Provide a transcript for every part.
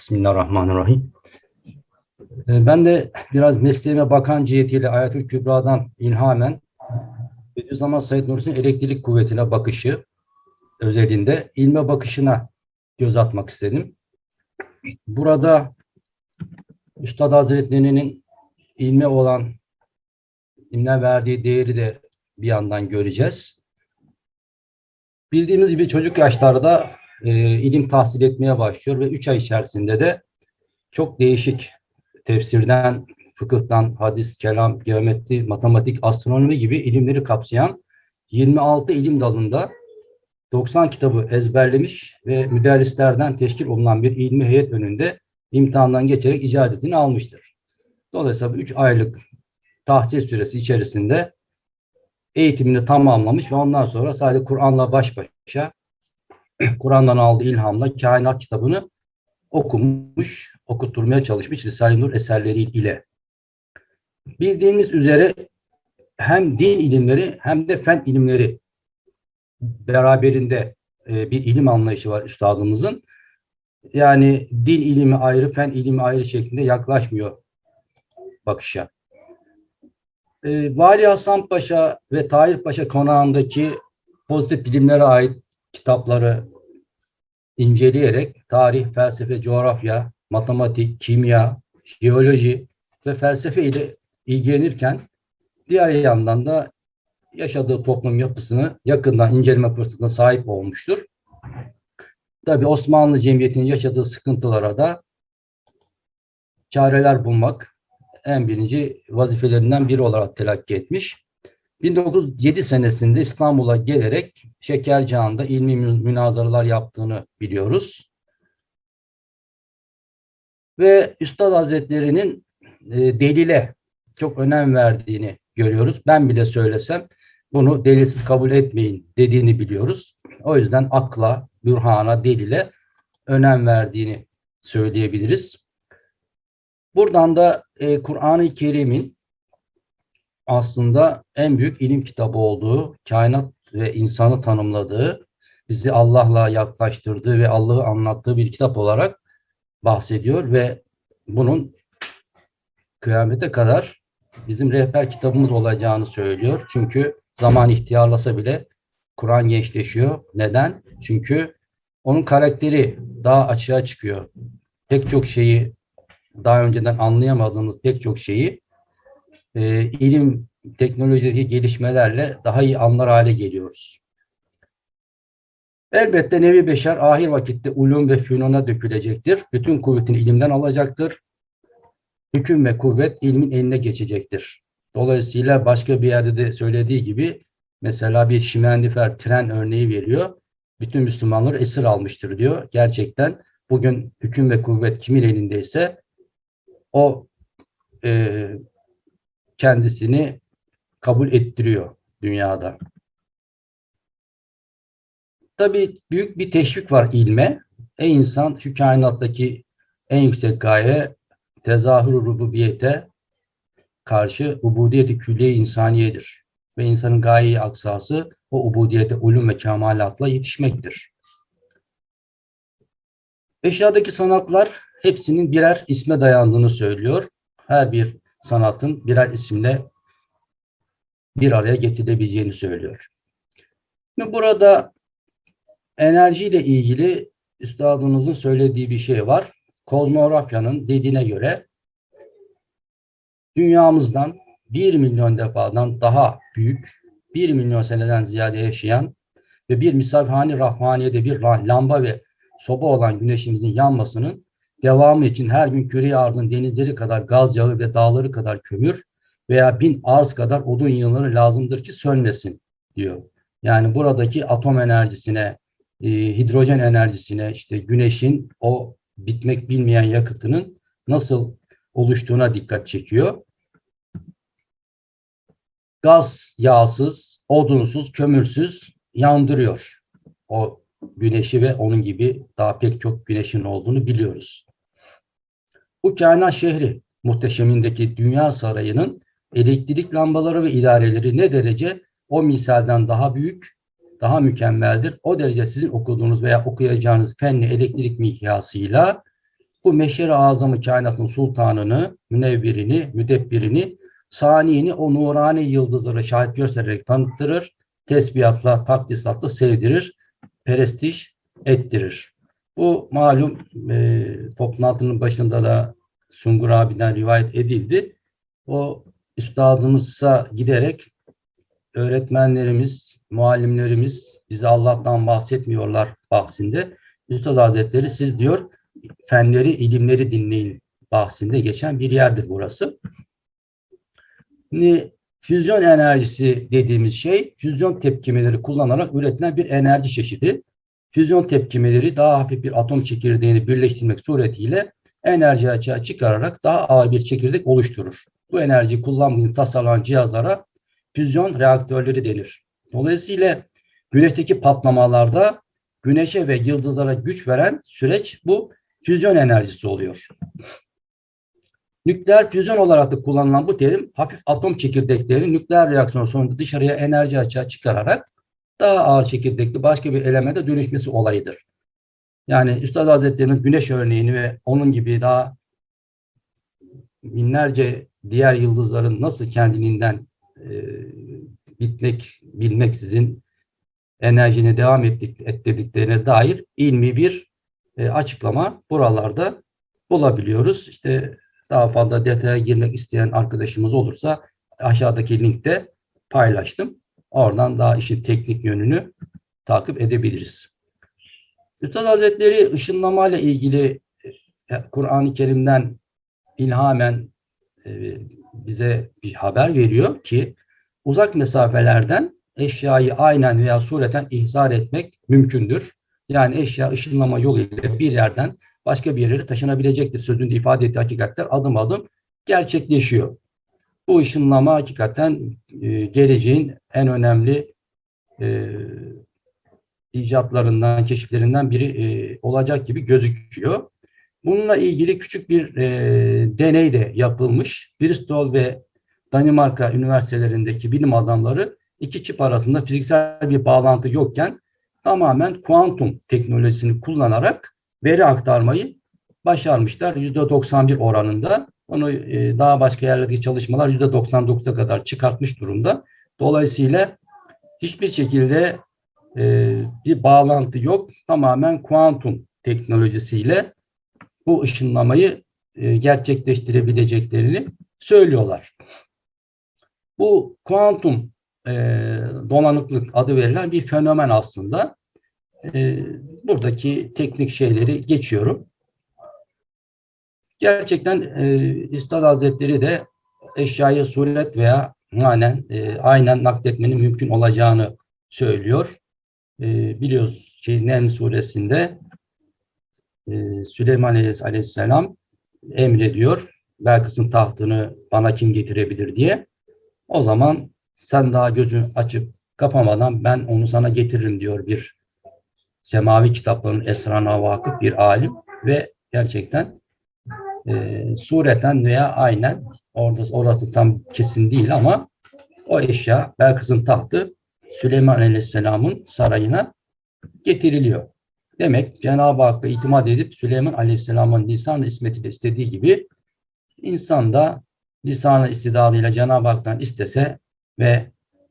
Bismillahirrahmanirrahim. Ee, Ben de biraz mesleğime bakan cihetiyle Ayetül Kübra'dan ilhamen Bediüzzaman Said Nursi'nin elektrik kuvvetine bakışı özelinde ilme bakışına göz atmak istedim. Burada Üstad Hazretleri'nin ilme olan ilme verdiği değeri de bir yandan göreceğiz. Bildiğimiz gibi çocuk yaşlarda e, ilim tahsil etmeye başlıyor ve 3 ay içerisinde de çok değişik tefsirden, fıkıhtan, hadis, kelam, geometri, matematik, astronomi gibi ilimleri kapsayan 26 ilim dalında 90 kitabı ezberlemiş ve müderrislerden teşkil olunan bir ilmi heyet önünde imtihandan geçerek icadetini almıştır. Dolayısıyla 3 aylık tahsil süresi içerisinde eğitimini tamamlamış ve ondan sonra sadece Kur'an'la baş başa Kur'an'dan aldığı ilhamla kainat kitabını okumuş, okutturmaya çalışmış Risale-i Nur eserleri ile. Bildiğimiz üzere hem din ilimleri hem de fen ilimleri beraberinde e, bir ilim anlayışı var üstadımızın. Yani din ilimi ayrı, fen ilimi ayrı şeklinde yaklaşmıyor bakışa. E, Vali Hasan Paşa ve Tahir Paşa konağındaki pozitif bilimlere ait kitapları inceleyerek tarih, felsefe, coğrafya, matematik, kimya, jeoloji ve felsefe ile ilgilenirken diğer yandan da yaşadığı toplum yapısını yakından inceleme fırsatına sahip olmuştur. Tabi Osmanlı Cemiyeti'nin yaşadığı sıkıntılara da çareler bulmak en birinci vazifelerinden biri olarak telakki etmiş. 1907 senesinde İstanbul'a gelerek Şekercihan'da ilmi münazaralar yaptığını biliyoruz. Ve Üstad Hazretleri'nin e, delile çok önem verdiğini görüyoruz. Ben bile söylesem bunu delilsiz kabul etmeyin dediğini biliyoruz. O yüzden akla, bürhana, delile önem verdiğini söyleyebiliriz. Buradan da e, Kur'an-ı Kerim'in aslında en büyük ilim kitabı olduğu, kainat ve insanı tanımladığı, bizi Allah'la yaklaştırdığı ve Allah'ı anlattığı bir kitap olarak bahsediyor ve bunun kıyamete kadar bizim rehber kitabımız olacağını söylüyor. Çünkü zaman ihtiyarlasa bile Kur'an gençleşiyor. Neden? Çünkü onun karakteri daha açığa çıkıyor. Pek çok şeyi daha önceden anlayamadığımız pek çok şeyi e, ilim teknolojideki gelişmelerle daha iyi anlar hale geliyoruz. Elbette nevi beşer ahir vakitte ulum ve fünuna dökülecektir. Bütün kuvvetini ilimden alacaktır. Hüküm ve kuvvet ilmin eline geçecektir. Dolayısıyla başka bir yerde de söylediği gibi mesela bir şimendifer tren örneği veriyor. Bütün Müslümanları esir almıştır diyor. Gerçekten bugün hüküm ve kuvvet kimin elindeyse o e, kendisini kabul ettiriyor dünyada. Tabii büyük bir teşvik var ilme. Ey insan şu kainattaki en yüksek gaye tezahür rububiyete karşı ubudiyeti külliye insaniyedir. Ve insanın gayeyi aksası o ubudiyete ulum ve kemalatla yetişmektir. Eşyadaki sanatlar hepsinin birer isme dayandığını söylüyor. Her bir sanatın birer isimle bir araya getirilebileceğini söylüyor. Şimdi burada enerjiyle ilgili üstadımızın söylediği bir şey var. Kozmografyanın dediğine göre dünyamızdan bir milyon defadan daha büyük, bir milyon seneden ziyade yaşayan ve bir misafirhane rahmaniyede bir lamba ve soba olan güneşimizin yanmasının devamı için her gün küre arzın denizleri kadar gaz yağı ve dağları kadar kömür veya bin arz kadar odun yığınları lazımdır ki sönmesin diyor. Yani buradaki atom enerjisine, e, hidrojen enerjisine, işte güneşin o bitmek bilmeyen yakıtının nasıl oluştuğuna dikkat çekiyor. Gaz yağsız, odunsuz, kömürsüz yandırıyor o güneşi ve onun gibi daha pek çok güneşin olduğunu biliyoruz. Bu kainat şehri muhteşemindeki dünya sarayının elektrik lambaları ve idareleri ne derece o misalden daha büyük, daha mükemmeldir. O derece sizin okuduğunuz veya okuyacağınız fenli elektrik mihyasıyla bu meşer-i azamı kainatın sultanını, münevvirini, müdebbirini, saniyini o nurani yıldızları şahit göstererek tanıttırır, tesbihatla, takdisatla sevdirir, perestij ettirir. Bu malum e, toplantının başında da Sungur abiden rivayet edildi. O üstadımıza giderek öğretmenlerimiz, muallimlerimiz bize Allah'tan bahsetmiyorlar bahsinde. Üstad Hazretleri siz diyor fenleri, ilimleri dinleyin bahsinde geçen bir yerdir burası. Şimdi füzyon enerjisi dediğimiz şey füzyon tepkimeleri kullanarak üretilen bir enerji çeşidi. Füzyon tepkimeleri daha hafif bir atom çekirdeğini birleştirmek suretiyle enerji açığa çıkararak daha ağır bir çekirdek oluşturur. Bu enerjiyi kullanmak tasarlanan cihazlara füzyon reaktörleri denir. Dolayısıyla güneşteki patlamalarda güneşe ve yıldızlara güç veren süreç bu füzyon enerjisi oluyor. Nükleer füzyon olarak da kullanılan bu terim hafif atom çekirdeklerini nükleer reaksiyon sonunda dışarıya enerji açığa çıkararak daha ağır çekirdekli başka bir elemente dönüşmesi olayıdır. Yani Üstad Hazretleri'nin güneş örneğini ve onun gibi daha binlerce diğer yıldızların nasıl kendiliğinden e, bitmek bilmeksizin enerjini devam ettik, ettirdiklerine dair ilmi bir e, açıklama buralarda bulabiliyoruz. İşte daha fazla detaya girmek isteyen arkadaşımız olursa aşağıdaki linkte paylaştım. Oradan daha işin teknik yönünü takip edebiliriz. Üstad Hazretleri ışınlama ile ilgili e, Kur'an-ı Kerim'den ilhamen e, bize bir haber veriyor ki uzak mesafelerden eşyayı aynen veya sureten ihzar etmek mümkündür. Yani eşya ışınlama yoluyla bir yerden başka bir yere taşınabilecektir. Sözünde ifade ettiği hakikatler adım adım gerçekleşiyor. Bu ışınlama hakikaten e, geleceğin en önemli e, icatlarından, keşiflerinden biri olacak gibi gözüküyor. Bununla ilgili küçük bir e, deney de yapılmış. Bristol ve Danimarka üniversitelerindeki bilim adamları iki çip arasında fiziksel bir bağlantı yokken tamamen kuantum teknolojisini kullanarak veri aktarmayı başarmışlar. %91 oranında. Onu e, daha başka yerlerdeki çalışmalar %99'a kadar çıkartmış durumda. Dolayısıyla hiçbir şekilde e, bir bağlantı yok. Tamamen kuantum teknolojisiyle bu ışınlamayı e, gerçekleştirebileceklerini söylüyorlar. Bu kuantum e, donanıklık adı verilen bir fenomen aslında. E, buradaki teknik şeyleri geçiyorum. Gerçekten e, Hazretleri de eşyayı suret veya manen aynen nakletmenin mümkün olacağını söylüyor. Biliyoruz ki Nem suresinde e, Süleyman Aleyhisselam emrediyor. Belkıs'ın tahtını bana kim getirebilir diye. O zaman sen daha gözün açıp kapamadan ben onu sana getiririm diyor bir semavi kitapların esrana vakıf bir alim ve gerçekten e, sureten veya aynen orada orası tam kesin değil ama o eşya Belkıs'ın tahtı Süleyman Aleyhisselam'ın sarayına getiriliyor. Demek Cenab-ı Hakk'a itimat edip Süleyman Aleyhisselam'ın lisan ismeti de istediği gibi insan da lisanı istidadıyla Cenab-ı Hak'tan istese ve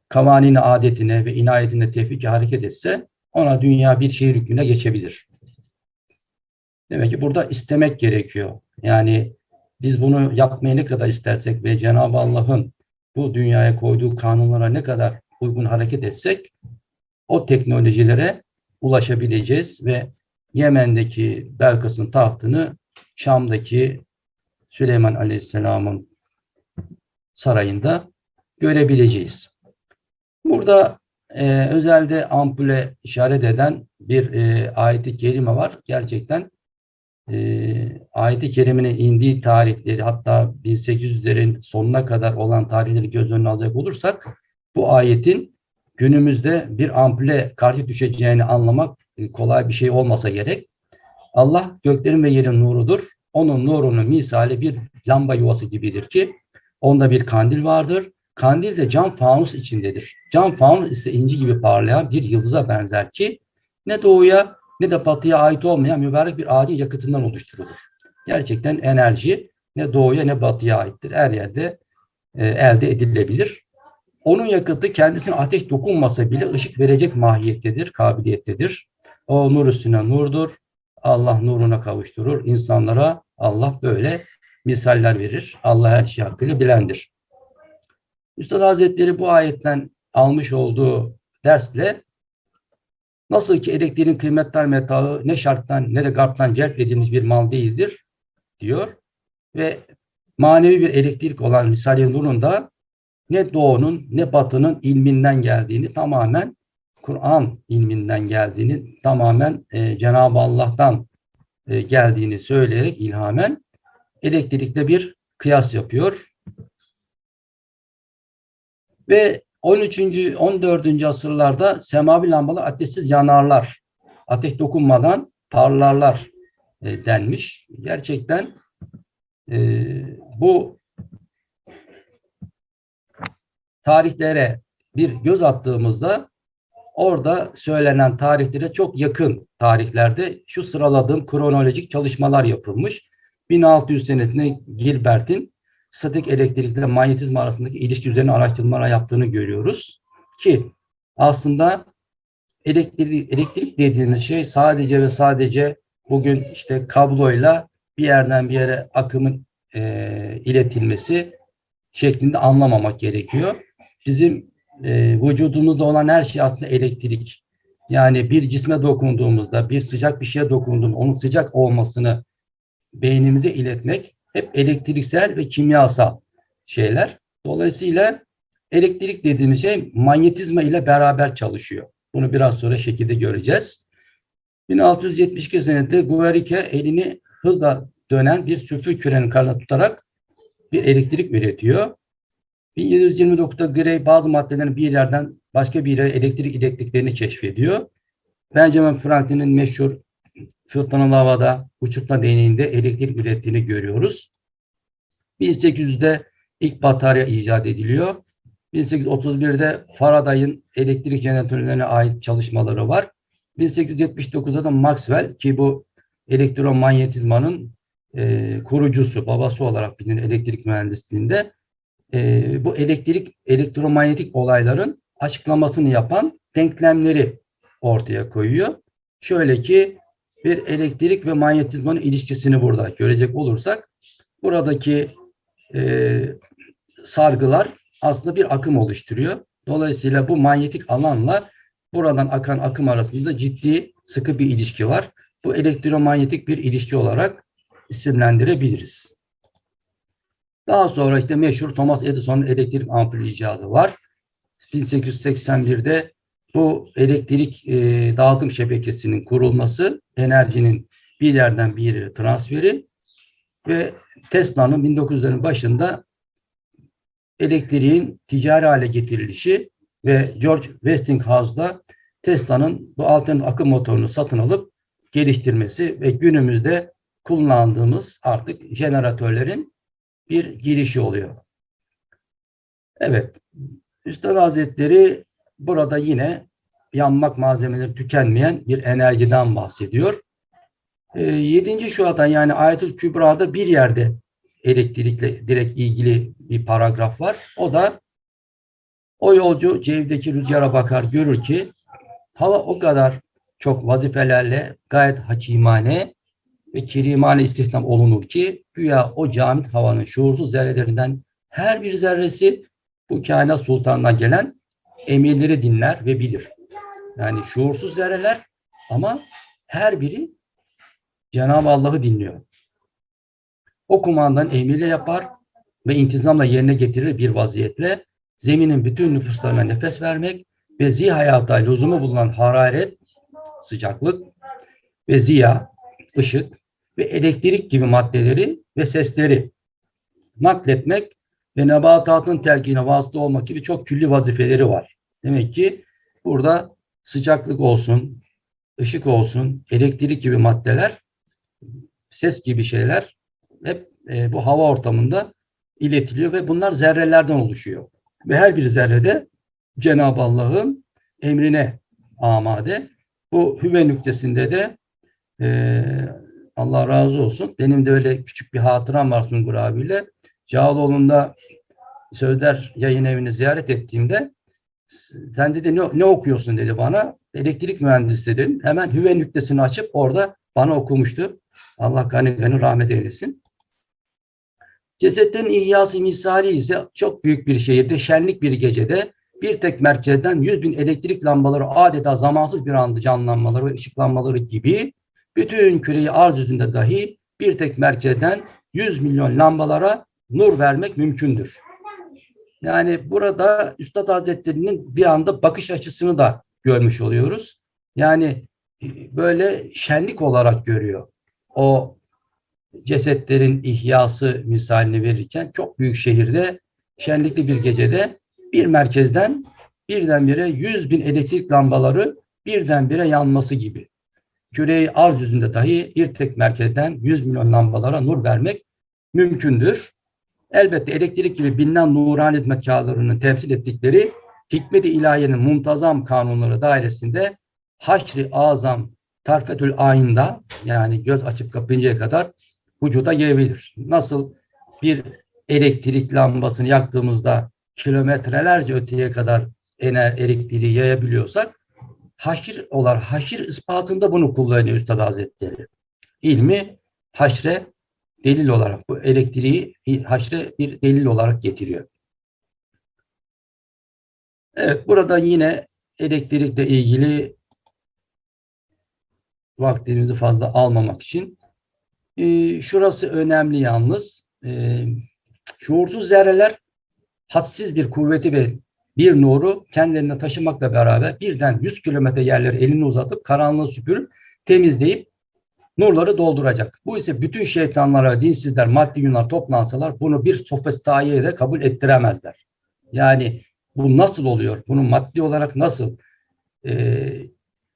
kavanini adetine ve inayetine tevfik hareket etse ona dünya bir şehir hükmüne geçebilir. Demek ki burada istemek gerekiyor. Yani biz bunu yapmayı ne kadar istersek ve Cenab-ı Allah'ın bu dünyaya koyduğu kanunlara ne kadar uygun hareket etsek o teknolojilere ulaşabileceğiz ve Yemen'deki Belkıs'ın tahtını Şam'daki Süleyman Aleyhisselam'ın sarayında görebileceğiz. Burada e, özelde ampule işaret eden bir e, ayet-i kerime var. Gerçekten e, ayet-i kerimenin indiği tarihleri hatta 1800'lerin sonuna kadar olan tarihleri göz önüne alacak olursak bu ayetin günümüzde bir ampule karşı düşeceğini anlamak e, kolay bir şey olmasa gerek. Allah göklerin ve yerin nurudur. Onun nurunun misali bir lamba yuvası gibidir ki onda bir kandil vardır. Kandil de cam fanus içindedir. Cam fanus ise inci gibi parlayan bir yıldıza benzer ki ne doğuya ne de batıya ait olmayan mübarek bir adi yakıtından oluşturulur. Gerçekten enerji ne doğuya ne batıya aittir. Her yerde e, elde edilebilir. Onun yakıtı kendisine ateş dokunmasa bile ışık verecek mahiyettedir, kabiliyettedir. O nur üstüne nurdur. Allah nuruna kavuşturur. İnsanlara Allah böyle misaller verir. Allah her şeyi hakkıyla bilendir. Üstad Hazretleri bu ayetten almış olduğu dersle nasıl ki elektriğin kıymetli metağı ne şarttan ne de garptan celp edilmiş bir mal değildir diyor. Ve manevi bir elektrik olan Risale-i Nur'un da ne doğunun ne batının ilminden geldiğini tamamen Kur'an ilminden geldiğini tamamen e, Cenab-ı Allah'tan e, geldiğini söyleyerek ilhamen elektrikle bir kıyas yapıyor. Ve 13. 14. asırlarda semavi lambalar ateşsiz yanarlar. Ateş dokunmadan parlarlar e, denmiş. Gerçekten e, bu tarihlere bir göz attığımızda orada söylenen tarihlere çok yakın tarihlerde şu sıraladığım kronolojik çalışmalar yapılmış. 1600 senesinde Gilbert'in statik elektrikle manyetizma arasındaki ilişki üzerine araştırmalar yaptığını görüyoruz. Ki aslında elektrik, elektrik dediğimiz şey sadece ve sadece bugün işte kabloyla bir yerden bir yere akımın e, iletilmesi şeklinde anlamamak gerekiyor. Bizim e, vücudumuzda olan her şey aslında elektrik. Yani bir cisme dokunduğumuzda, bir sıcak bir şeye dokunduğumuzda onun sıcak olmasını beynimize iletmek hep elektriksel ve kimyasal şeyler. Dolayısıyla elektrik dediğimiz şey manyetizma ile beraber çalışıyor. Bunu biraz sonra şekilde göreceğiz. 1672 senesinde Guericke elini hızla dönen bir sülfür kürenin karnına tutarak bir elektrik üretiyor. 1729'da Gray bazı maddelerin bir yerden başka bir yere elektrik ilettiklerini keşfediyor. Benjamin Franklin'in meşhur fırtınalı havada uçurtma deneyinde elektrik ürettiğini görüyoruz. 1800'de ilk batarya icat ediliyor. 1831'de Faraday'ın elektrik jeneratörlerine ait çalışmaları var. 1879'da da Maxwell ki bu elektromanyetizmanın e, kurucusu, babası olarak bilinen elektrik mühendisliğinde e, bu elektrik, elektromanyetik olayların açıklamasını yapan denklemleri ortaya koyuyor. Şöyle ki bir elektrik ve manyetizmanın ilişkisini burada görecek olursak buradaki e, sargılar aslında bir akım oluşturuyor. Dolayısıyla bu manyetik alanla buradan akan akım arasında ciddi sıkı bir ilişki var. Bu elektromanyetik bir ilişki olarak isimlendirebiliriz. Daha sonra işte meşhur Thomas Edison'un elektrik ampulü icadı var. 1881'de bu elektrik e, dağıtım şebekesinin kurulması, enerjinin bir yerden bir yere transferi ve Tesla'nın 1900'lerin başında elektriğin ticari hale getirilişi ve George Westinghouse'da Tesla'nın bu altın akım motorunu satın alıp geliştirmesi ve günümüzde kullandığımız artık jeneratörlerin bir girişi oluyor. Evet, Üstad Hazretleri burada yine yanmak malzemeleri tükenmeyen bir enerjiden bahsediyor. E, 7. Şua'da yani Ayetül Kübra'da bir yerde elektrikle direkt ilgili bir paragraf var. O da o yolcu cevdeki rüzgara bakar görür ki hava o kadar çok vazifelerle gayet hakimane ve kerimane istihdam olunur ki güya o camit havanın şuursuz zerrelerinden her bir zerresi bu kainat sultanına gelen emirleri dinler ve bilir. Yani şuursuz zerreler ama her biri Cenab-ı Allah'ı dinliyor. O kumandan emirle yapar ve intizamla yerine getirir bir vaziyetle zeminin bütün nüfuslarına nefes vermek ve zih hayata lüzumu bulunan hararet, sıcaklık ve ziya, ışık ve elektrik gibi maddeleri ve sesleri nakletmek ve nebatatın telkine vasıta olmak gibi çok külli vazifeleri var. Demek ki burada sıcaklık olsun, ışık olsun, elektrik gibi maddeler, ses gibi şeyler hep e, bu hava ortamında iletiliyor ve bunlar zerrelerden oluşuyor. Ve her bir zerrede Cenab-ı Allah'ın emrine amade. Bu hüve nüktesinde de e, Allah razı olsun. Benim de öyle küçük bir hatıram var Sungur abiyle. Cağaloğlu'nda Sözler yayın evini ziyaret ettiğimde sen dedi ne, ne okuyorsun dedi bana. Elektrik mühendisi dedim. Hemen hüve nüktesini açıp orada bana okumuştu. Allah gani gani rahmet eylesin. Cesetlerin ihyası misali ise çok büyük bir şehirde şenlik bir gecede bir tek merkezden 100 bin elektrik lambaları adeta zamansız bir anda canlanmaları ve ışıklanmaları gibi bütün küreyi arz yüzünde dahi bir tek merkezden 100 milyon lambalara nur vermek mümkündür. Yani burada Üstad Hazretleri'nin bir anda bakış açısını da görmüş oluyoruz. Yani böyle şenlik olarak görüyor. O cesetlerin ihyası misalini verirken çok büyük şehirde şenlikli bir gecede bir merkezden birdenbire 100 bin elektrik lambaları birdenbire yanması gibi. Küreyi arz yüzünde dahi bir tek merkezden 100 milyon lambalara nur vermek mümkündür. Elbette elektrik gibi bilinen nurani hizmetkarlarının temsil ettikleri hikmet-i ilahiyenin muntazam kanunları dairesinde haşri azam tarfetül ayında yani göz açıp kapayıncaya kadar vücuda yayabilir. Nasıl bir elektrik lambasını yaktığımızda kilometrelerce öteye kadar ener elektriği yayabiliyorsak haşir olarak haşir ispatında bunu kullanıyor Üstad Hazretleri. İlmi haşre delil olarak bu elektriği haşre bir delil olarak getiriyor. Evet burada yine elektrikle ilgili vaktimizi fazla almamak için e, şurası önemli yalnız. E, şuursuz zerreler hadsiz bir kuvveti ve bir nuru kendilerine taşımakla beraber birden 100 kilometre yerleri elini uzatıp karanlığı süpürüp temizleyip nurları dolduracak. Bu ise bütün şeytanlara, dinsizler, maddi yunlar toplansalar bunu bir sofistayeye de kabul ettiremezler. Yani bu nasıl oluyor? Bunu maddi olarak nasıl e,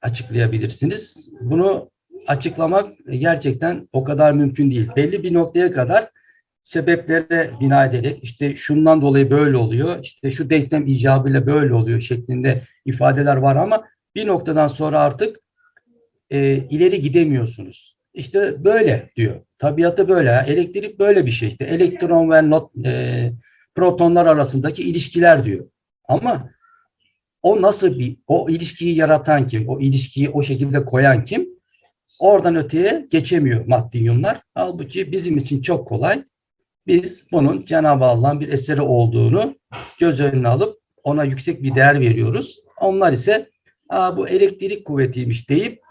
açıklayabilirsiniz? Bunu açıklamak gerçekten o kadar mümkün değil. Belli bir noktaya kadar sebeplere bina ederek işte şundan dolayı böyle oluyor, işte şu denklem icabıyla böyle oluyor şeklinde ifadeler var ama bir noktadan sonra artık e, ileri gidemiyorsunuz. İşte böyle diyor. Tabiatı böyle. Elektrik böyle bir şey. İşte elektron ve not, e, protonlar arasındaki ilişkiler diyor. Ama o nasıl bir, o ilişkiyi yaratan kim? O ilişkiyi o şekilde koyan kim? Oradan öteye geçemiyor maddiyunlar. Halbuki bizim için çok kolay. Biz bunun Cenab-ı Allah'ın bir eseri olduğunu göz önüne alıp ona yüksek bir değer veriyoruz. Onlar ise Aa, bu elektrik kuvvetiymiş deyip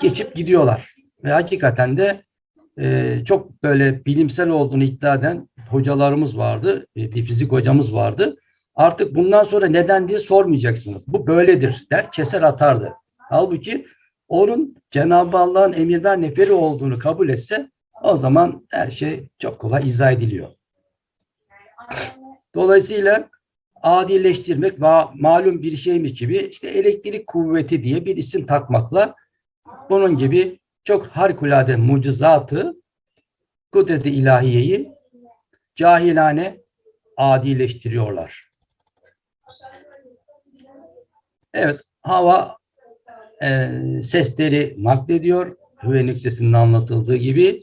geçip gidiyorlar. Ve hakikaten de e, çok böyle bilimsel olduğunu iddia eden hocalarımız vardı. E, bir fizik hocamız vardı. Artık bundan sonra neden diye sormayacaksınız. Bu böyledir der keser atardı. Halbuki onun Cenab-ı Allah'ın emirler neferi olduğunu kabul etse o zaman her şey çok kolay izah ediliyor. Dolayısıyla adileştirmek ve malum bir şeymiş gibi işte elektrik kuvveti diye bir isim takmakla bunun gibi çok harikulade mucizatı kudreti ilahiyeyi cahilane adileştiriyorlar. Evet, hava e, sesleri naklediyor. Hüve nüktesinin anlatıldığı gibi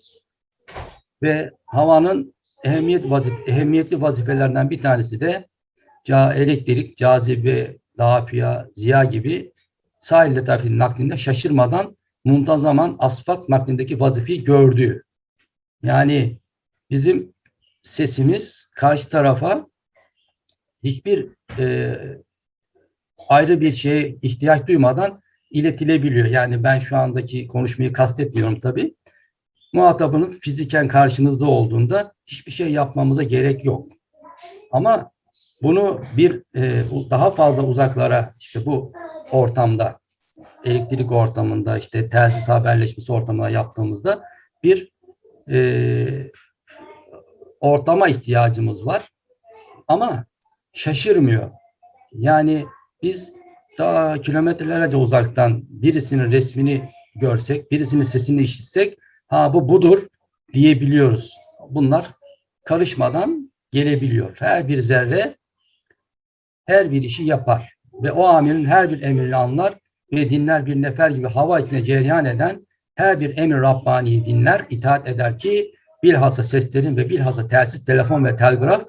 ve havanın ehemmiyet vazif ehemmiyetli vazifelerinden bir tanesi de ca elektrik, cazibe, dafiya, ziya gibi sahil letafinin naklinde şaşırmadan muntazaman asfalt naklindeki vazifeyi gördü. Yani bizim sesimiz karşı tarafa hiçbir e, ayrı bir şeye ihtiyaç duymadan iletilebiliyor. Yani ben şu andaki konuşmayı kastetmiyorum tabii. Muhatabının fiziken karşınızda olduğunda hiçbir şey yapmamıza gerek yok. Ama bunu bir e, daha fazla uzaklara işte bu ortamda elektrik ortamında işte telsiz haberleşmesi ortamında yaptığımızda bir e, ortama ihtiyacımız var. Ama şaşırmıyor. Yani biz daha kilometrelerce uzaktan birisinin resmini görsek, birisinin sesini işitsek, ha bu budur diyebiliyoruz. Bunlar karışmadan gelebiliyor. Her bir zerre her bir işi yapar ve o amirin her bir emrini anlar ve dinler bir nefer gibi hava içine cereyan eden her bir emir Rabbani'yi dinler, itaat eder ki bilhassa seslerin ve bilhassa telsiz, telefon ve telgraf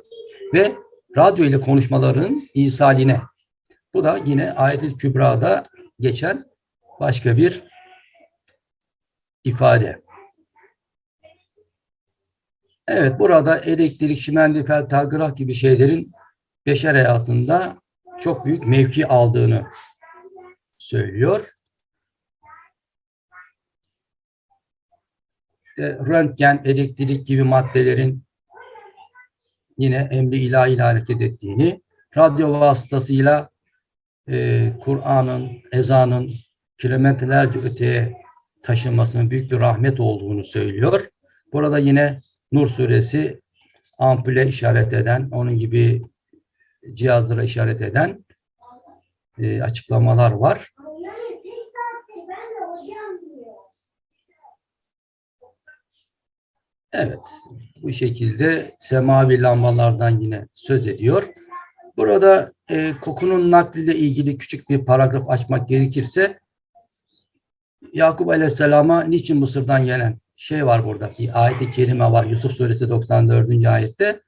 ve radyo ile konuşmaların isaline. Bu da yine Ayet-i Kübra'da geçen başka bir ifade. Evet, burada elektrik, şimendifel, telgraf gibi şeylerin beşer hayatında çok büyük mevki aldığını söylüyor. İşte röntgen, elektrik gibi maddelerin yine emri ilahi ile hareket ettiğini, radyo vasıtasıyla e, Kur'an'ın, ezanın kilometrelerce öteye taşınmasının büyük bir rahmet olduğunu söylüyor. Burada yine Nur suresi ampule işaret eden, onun gibi cihazlara işaret eden e, açıklamalar var. Evet, bu şekilde semavi lambalardan yine söz ediyor. Burada e, kokunun nakliyle ilgili küçük bir paragraf açmak gerekirse Yakup Aleyhisselam'a niçin Mısır'dan gelen şey var burada. Bir ayet-i kerime var. Yusuf Suresi 94. ayette.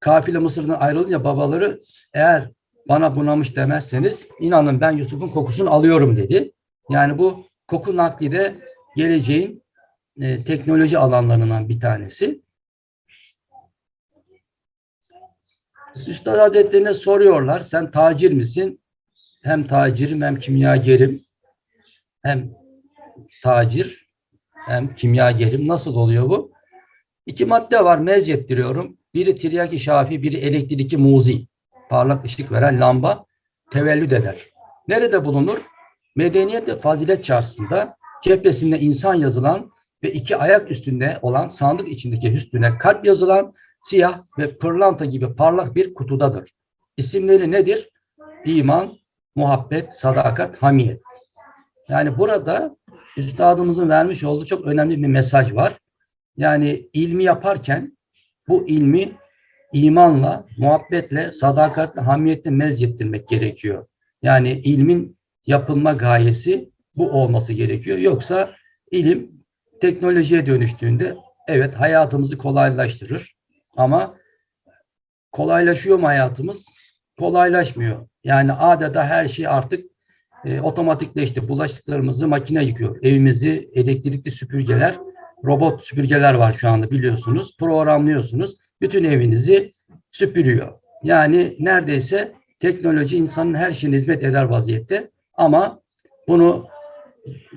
Kafile Mısır'dan ayrılınca babaları eğer bana bunamış demezseniz inanın ben Yusuf'un kokusunu alıyorum dedi. Yani bu koku nakli de geleceğin e, teknoloji alanlarından bir tanesi. Üstad Hazretlerine soruyorlar sen tacir misin? Hem tacirim hem kimyagerim. Hem tacir hem kimyagerim. Nasıl oluyor bu? İki madde var mez ettiriyorum. Biri tiryaki şafi, biri elektriki muzi. Parlak ışık veren lamba tevellüd eder. Nerede bulunur? Medeniyet ve fazilet çarşısında cephesinde insan yazılan ve iki ayak üstünde olan sandık içindeki üstüne kalp yazılan siyah ve pırlanta gibi parlak bir kutudadır. İsimleri nedir? İman, muhabbet, sadakat, hamiyet. Yani burada üstadımızın vermiş olduğu çok önemli bir mesaj var. Yani ilmi yaparken bu ilmi imanla, muhabbetle, sadakatle, hamiyetle mezzettirmek gerekiyor. Yani ilmin yapılma gayesi bu olması gerekiyor. Yoksa ilim teknolojiye dönüştüğünde evet hayatımızı kolaylaştırır ama kolaylaşıyor mu hayatımız? Kolaylaşmıyor. Yani adeta her şey artık e, otomatikleşti. Bulaşıklarımızı makine yıkıyor. Evimizi elektrikli süpürgeler, robot süpürgeler var şu anda biliyorsunuz. Programlıyorsunuz. Bütün evinizi süpürüyor. Yani neredeyse teknoloji insanın her şeyine hizmet eder vaziyette. Ama bunu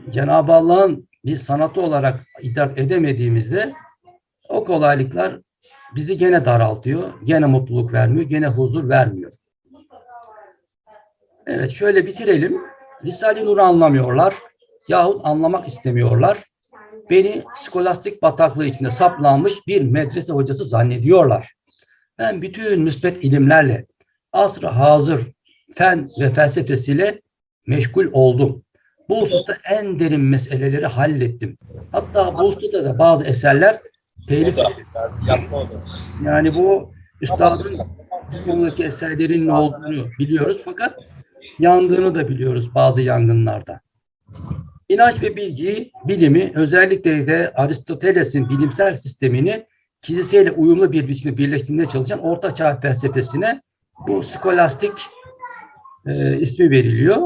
Cenab-ı Allah'ın bir sanatı olarak idrak edemediğimizde o kolaylıklar bizi gene daraltıyor, gene mutluluk vermiyor, gene huzur vermiyor. Evet şöyle bitirelim. Risale-i Nur'u anlamıyorlar yahut anlamak istemiyorlar. Beni skolastik bataklığı içinde saplanmış bir medrese hocası zannediyorlar. Ben bütün müsbet ilimlerle asr hazır fen ve felsefesiyle meşgul oldum. Bu hususta en derin meseleleri hallettim. Hatta bu hususta da bazı eserler telif Yani bu üstadın bu konudaki eserlerin olduğunu biliyoruz fakat yandığını da biliyoruz bazı yangınlarda. İnanç ve bilgi, bilimi özellikle de Aristoteles'in bilimsel sistemini kiliseyle uyumlu bir biçimde birleştirmeye çalışan Orta Çağ felsefesine bu skolastik e, ismi veriliyor.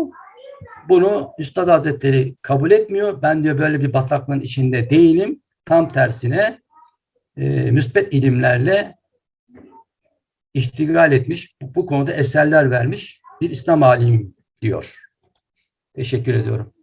Bunu Üstad Hazretleri kabul etmiyor. Ben diyor böyle bir bataklığın içinde değilim. Tam tersine e, müsbet ilimlerle iştigal etmiş, bu, bu konuda eserler vermiş bir İslam alim diyor. Teşekkür ediyorum.